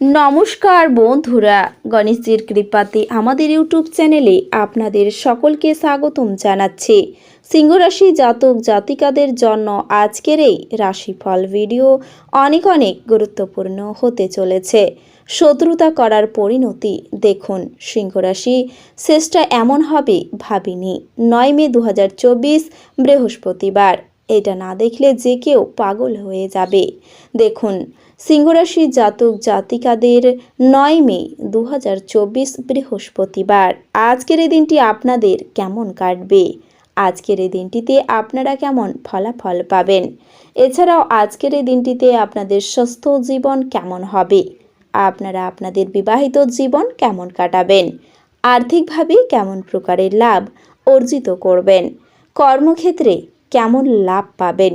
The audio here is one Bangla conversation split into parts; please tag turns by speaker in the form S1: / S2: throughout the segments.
S1: নমস্কার বন্ধুরা, গণেশজির কৃপাতে আমাদের ইউটিউব চ্যানেলে আপনাদের সকলকে স্বাগতম জানাচ্ছি। সিংহরাশি জাতক জাতিকাদের জন্য আজকের এই রাশিফল ভিডিও অনেক অনেক গুরুত্বপূর্ণ হতে চলেছে। শত্রুতা করার পরিণতি দেখুন, সিংহরাশি শেষটা এমন হবে ভাবিনি। নয় মে দু হাজার চব্বিশ, বৃহস্পতিবার। এটা না দেখলে যে কেউ পাগল হয়ে যাবে। দেখুন সিংহরাশি জাতক জাতিকাদের নয় মে দু হাজার চব্বিশ বৃহস্পতিবার। আজকের এই দিনটি আপনাদের কেমন কাটবে? আজকের এই দিনটিতে আপনারা কেমন ফলাফল পাবেন? এছাড়াও আজকের এই দিনটিতে আপনাদের সুস্থ জীবন কেমন হবে? আপনারা আপনাদের বিবাহিত জীবন কেমন কাটাবেন? আর্থিকভাবে কেমন প্রকারের লাভ অর্জিত করবেন? কর্মক্ষেত্রে কেমন লাভ পাবেন?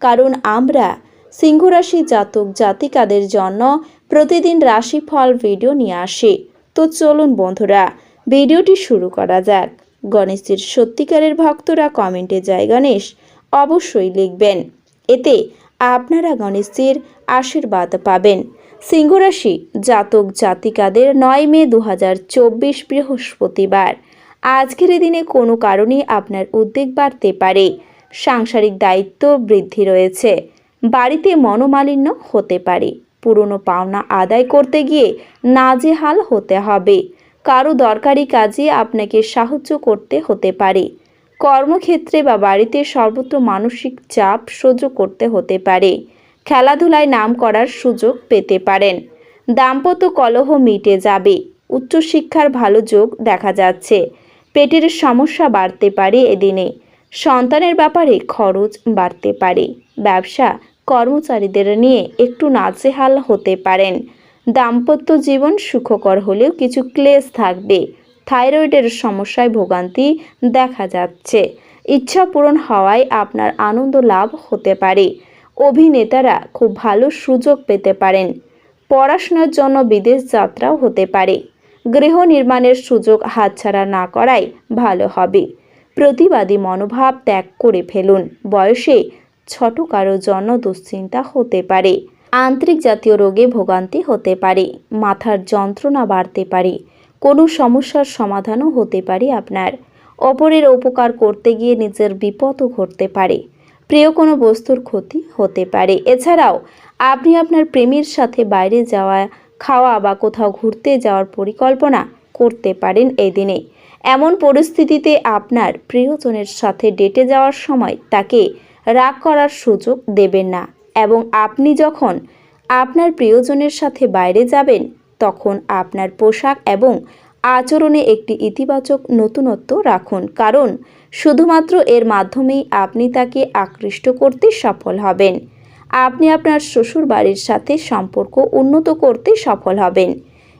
S1: কারণ আমরা সিংহরাশি জাতক জাতিকাদের জন্য প্রতিদিন রাশিফল ভিডিও নিয়ে আসি। তো চলুন বন্ধুরা, ভিডিওটি শুরু করা যাক। গণেশের সত্যিকারের ভক্তরা কমেন্টে যায় গণেশ অবশ্যই লিখবেন। এতে আপনারা গণেশের আশীর্বাদ পাবেন। সিংহরাশি জাতক জাতিকাদের নয় মে দু হাজার চব্বিশ বৃহস্পতিবার। আজকের দিনে কোনো কারণে আপনার উদ্বেগ বাড়তে পারে। সাংসারিক দায়িত্ব বৃদ্ধি রয়েছে। বাড়িতে মনোমালিন্য হতে পারে। পুরনো পাওনা আদায় করতে গিয়ে নাজেহাল হতে হবে। কারও দরকারি কাজে আপনাকে সাহায্য করতে হতে পারে। কর্মক্ষেত্রে বা বাড়িতে সর্বত্র মানসিক চাপ সহ্য করতে হতে পারে। খেলাধুলায় নাম করার সুযোগ পেতে পারেন। দাম্পত্য কলহ মিটে যাবে। উচ্চশিক্ষার ভালো যোগ দেখা যাচ্ছে। পেটের সমস্যা বাড়তে পারে এদিনে সন্তানের ব্যাপারে খরচ বাড়তে পারে। ব্যবসা কর্মচারীদের নিয়ে একটু নাজেহাল হতে পারেন। দাম্পত্য জীবন সুখকর হলেও কিছু ক্লেশ থাকবে। থাইরয়েডের সমস্যায় ভোগান্তি দেখা যাচ্ছে। ইচ্ছা পূরণ হওয়ায় আপনার আনন্দ লাভ হতে পারে। অভিনেতারা খুব ভালো সুযোগ পেতে পারেন। পড়াশোনার জন্য বিদেশ যাত্রাও হতে পারে। গৃহ নির্মাণের সুযোগ হাতছাড়া না করাই ভালো হবে। প্রতিবাদী মনোভাব ত্যাগ করে ফেলুন। বয়সে ছোট কারও জন্য দুশ্চিন্তা হতে পারে। আন্তরিক জাতীয় রোগে ভোগান্তি হতে পারে। মাথার যন্ত্রণা বাড়তে পারে। কোনো সমস্যার সমাধানও হতে পারে আপনার। অপরের উপকার করতে গিয়ে নিজের বিপদও ঘটতে পারে। প্রিয় কোনো বস্তুর ক্ষতি হতে পারে। এছাড়াও, আপনি আপনার প্রেমীর সাথে বাইরে যাওয়া, খাওয়া বা কোথাও ঘুরতে যাওয়ার পরিকল্পনা করতে পারেন এই দিনে এমন পরিস্থিতিতে আপনার প্রিয়জনের সাথে ডেটে যাওয়ার সময় তাকে রাগ করার সুযোগ দেবেন না এবং আপনি যখন আপনার প্রিয়জনের সাথে বাইরে যাবেন, তখন আপনার পোশাক এবং আচরণে একটি ইতিবাচক নতুনত্ব রাখুন। কারণ শুধুমাত্র এর মাধ্যমেই আপনি তাকে আকৃষ্ট করতে সফল হবেন। আপনি আপনার শ্বশুর বাড়ির সাথে সম্পর্ক উন্নত করতে সফল হবেন।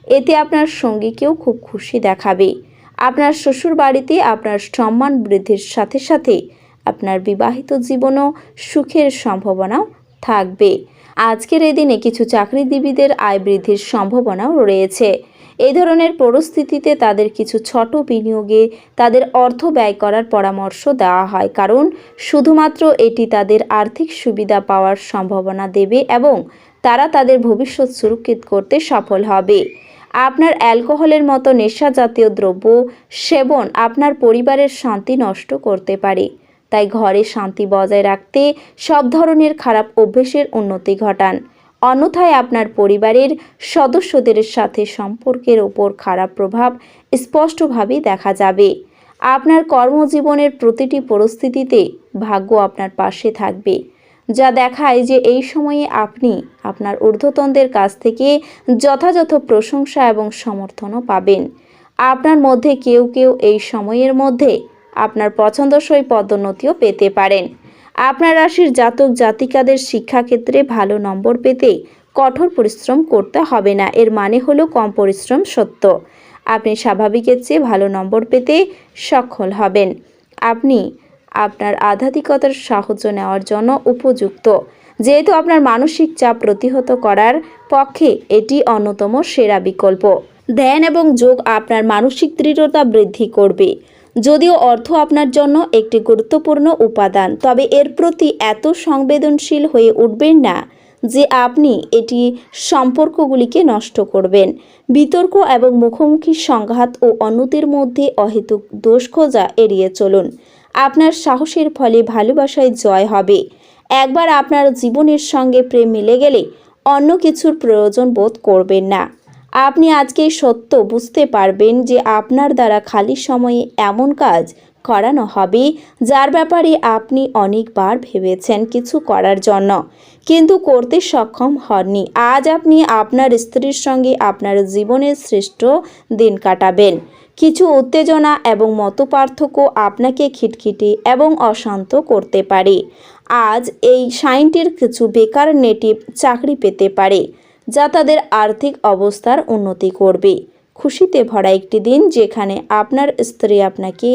S1: এতে আপনার সঙ্গীকেও খুব খুশি দেখাবে। আপনার শ্বশুর বাড়িতে আপনার সম্মান বৃদ্ধির সাথে সাথে আপনার বিবাহিত জীবনও সুখের সম্ভাবনাও থাকবে। আজকের এই দিনে কিছু চাকরিজীবীদের আয় বৃদ্ধির সম্ভাবনাও রয়েছে। এই ধরনের পরিস্থিতিতে তাদের কিছু ছোট বিনিয়োগে তাদের অর্থ ব্যয় করার পরামর্শ দেওয়া হয়, কারণ শুধুমাত্র এটি তাদের আর্থিক সুবিধা পাওয়ার সম্ভাবনা দেবে এবং তারা তাদের ভবিষ্যৎ সুরক্ষিত করতে সফল হবে। আপনার অ্যালকোহলের মতো নেশা জাতীয় দ্রব্য সেবন আপনার পরিবারের শান্তি নষ্ট করতে পারে। তাই ঘরে শান্তি বজায় রাখতে সব ধরনের খারাপ অভ্যেসের উন্নতি ঘটান। অন্যথায় আপনার পরিবারের সদস্যদের সাথে সম্পর্কের ওপর খারাপ প্রভাব স্পষ্টভাবে দেখা যাবে। আপনার কর্মজীবনের প্রতিটি পরিস্থিতিতে ভাগ্য আপনার পাশে থাকবে। যা দেখায় যে এই সময়ে আপনি আপনার ঊর্ধ্বতনদের কাছ থেকে যথাযথ প্রশংসা এবং সমর্থনও পাবেন। আপনার মধ্যে কেউ কেউ এই সময়ের মধ্যে আপনার পছন্দসই পদোন্নতিও পেতে পারেন। আপনার রাশির জাতক জাতিকাদের শিক্ষাক্ষেত্রে ভালো নম্বর পেতে কঠোর পরিশ্রম করতে হবে না, এর মানে হলো কম পরিশ্রম সত্য। আপনি স্বাভাবিকের চেয়ে ভালো নম্বর পেতে সক্ষম হবেন। আপনি আপনার আধ্যাত্মিকতার সাহায্য নেওয়ার জন্য উপযুক্ত। যেহেতু আপনার মানসিক চাপ প্রতিহত করার পক্ষে এটি অন্যতম সেরা বিকল্প। ধ্যান এবং যোগ আপনার মানসিক দৃঢ়তা বৃদ্ধি করবে। যদিও অর্থ আপনার জন্য একটি গুরুত্বপূর্ণ উপাদান, তবে এর প্রতি এত সংবেদনশীল হয়ে উঠবেন না যে আপনি এটি সম্পর্কগুলিকে নষ্ট করবেন। বিতর্ক এবং মুখোমুখি সংঘাত ও অন্যদের মধ্যে অহেতুক দোষ খোঁজা এড়িয়ে চলুন। আপনার সাহসের ফলে ভালোবাসায় জয় হবে। একবার আপনার জীবনের সঙ্গে প্রেম মিলে গেলে অন্য কিছুর প্রয়োজন বোধ করবেন না। আপনি আজকে সত্য বুঝতে পারবেন যে আপনার দ্বারা খালি সময়ে এমন কাজ করানো হবে, যার ব্যাপারে আপনি অনেকবার ভেবেছেন কিছু করার জন্য, কিন্তু করতে সক্ষম হননি। আজ আপনি আপনার স্ত্রীর সঙ্গে আপনার জীবনের শ্রেষ্ঠ দিন কাটাবেন। কিছু উত্তেজনা এবং মতপার্থক্য আপনাকে খিটখিটি এবং অশান্ত করতে পারে। আজ এই সাইনটির কিছু বেকার নেটিভ চাকরি পেতে পারে, যা তাদের আর্থিক অবস্থার উন্নতি করবে। খুশিতে ভরা একটি দিন যেখানে আপনার স্ত্রী আপনাকে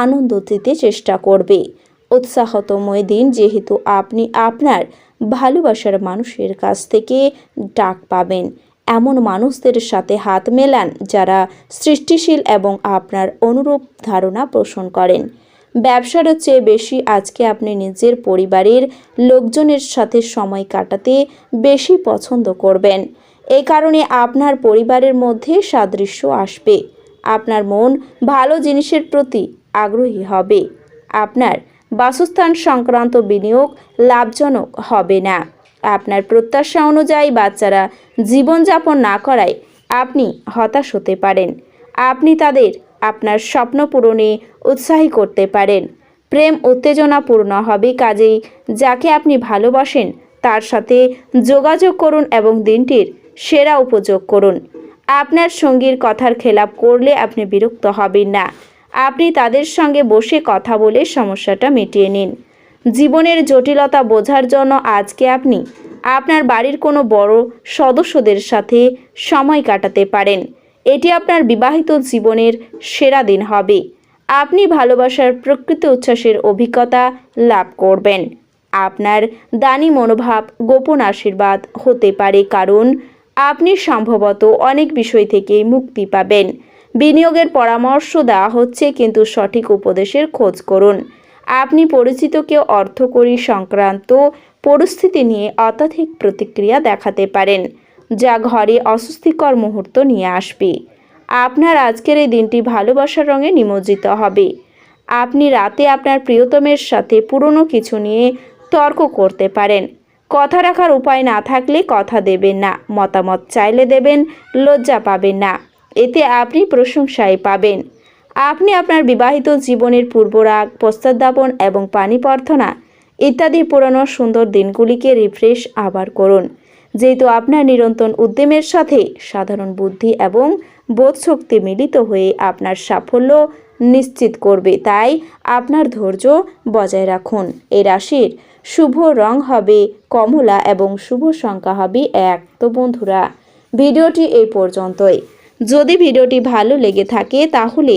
S1: আনন্দ দিতে চেষ্টা করবে। উৎসাহতময় দিন যেহেতু আপনি আপনার ভালোবাসার মানুষের কাছ থেকে ডাক পাবেন এমন মানুষদের সাথে হাত মেলান যারা সৃষ্টিশীল এবং আপনার অনুরূপ ধারণা পোষণ করেন। ব্যবসার চেয়ে বেশি আজকে আপনি নিজের পরিবারের লোকজনের সাথে সময় কাটাতে বেশি পছন্দ করবেন। এই কারণে আপনার পরিবারের মধ্যে সাদৃশ্য আসবে। আপনার মন ভালো জিনিসের প্রতি আগ্রহী হবে। আপনার বাসস্থান সংক্রান্ত বিনিয়োগ লাভজনক হবে না। আপনার প্রত্যাশা অনুযায়ী বাচ্চারা জীবনযাপন না করায় আপনি হতাশ হতে পারেন। আপনি তাদের আপনার স্বপ্ন পূরণে উৎসাহী করতে পারেন। প্রেম উত্তেজনাপূর্ণ হবে কাজেই যাকে আপনি ভালোবাসেন তার সাথে যোগাযোগ করুন এবং দিনটির সেরা উপযোগ করুন। আপনার সঙ্গীর কথার খেলাপ করলে আপনি বিরক্ত হবেন না। আপনি তাদের সঙ্গে বসে কথা বলে সমস্যাটা মিটিয়ে নিন। জীবনের জটিলতা বোঝার জন্য আজকে আপনি আপনার বাড়ির কোনো বড় সদস্যদের সাথে সময় কাটাতে পারেন। এটি আপনার বিবাহিত জীবনের সেরা দিন হবে। আপনি ভালোবাসার প্রকৃত উচ্ছ্বাসের অভিজ্ঞতা লাভ করবেন। আপনার দানি মনোভাব, গোপন আশীর্বাদ হতে পারে কারণ আপনি সম্ভবত অনেক বিষয় থেকে মুক্তি পাবেন। বিনিয়োগের পরামর্শ দেওয়া হচ্ছে, কিন্তু সঠিক উপদেশের খোঁজ করুন। আপনি পরিচিত কেউ অর্থকরী সংক্রান্ত পরিস্থিতি নিয়ে অত্যাধিক প্রতিক্রিয়া দেখাতে পারেন, যা ঘরে অস্বস্তিকর মুহূর্ত নিয়ে আসবে। আপনার আজকের এই দিনটি ভালোবাসার রঙে নিমজ্জিত হবে। আপনি রাতে আপনার প্রিয়তমের সাথে পুরনো কিছু নিয়ে তর্ক করতে পারেন। কথা রাখার উপায় না থাকলে কথা দেবেন না, মতামত চাইলে দেবেন, লজ্জা পাবেন না। এতে আপনি প্রশংসায় পাবেন। আপনি আপনার বিবাহিত জীবনের পূর্বরাগ পশ্চাদ্যাপন এবং পানি প্রার্থনা ইত্যাদি পুরনো সুন্দর দিনগুলিকে রিফ্রেশ আবার করুন। যেহেতু আপনার নিরন্তর উদ্যমের সাথে সাধারণ বুদ্ধি এবং বোধশক্তি মিলিত হয়ে আপনার সাফল্য নিশ্চিত করবে, তাই আপনার ধৈর্য বজায় রাখুন। এ রাশির শুভ রং হবে কমলা এবং শুভ সংখ্যা হবে এক। তো বন্ধুরা, ভিডিওটি এই পর্যন্তই। যদি ভিডিওটি ভালো লেগে থাকে তাহলে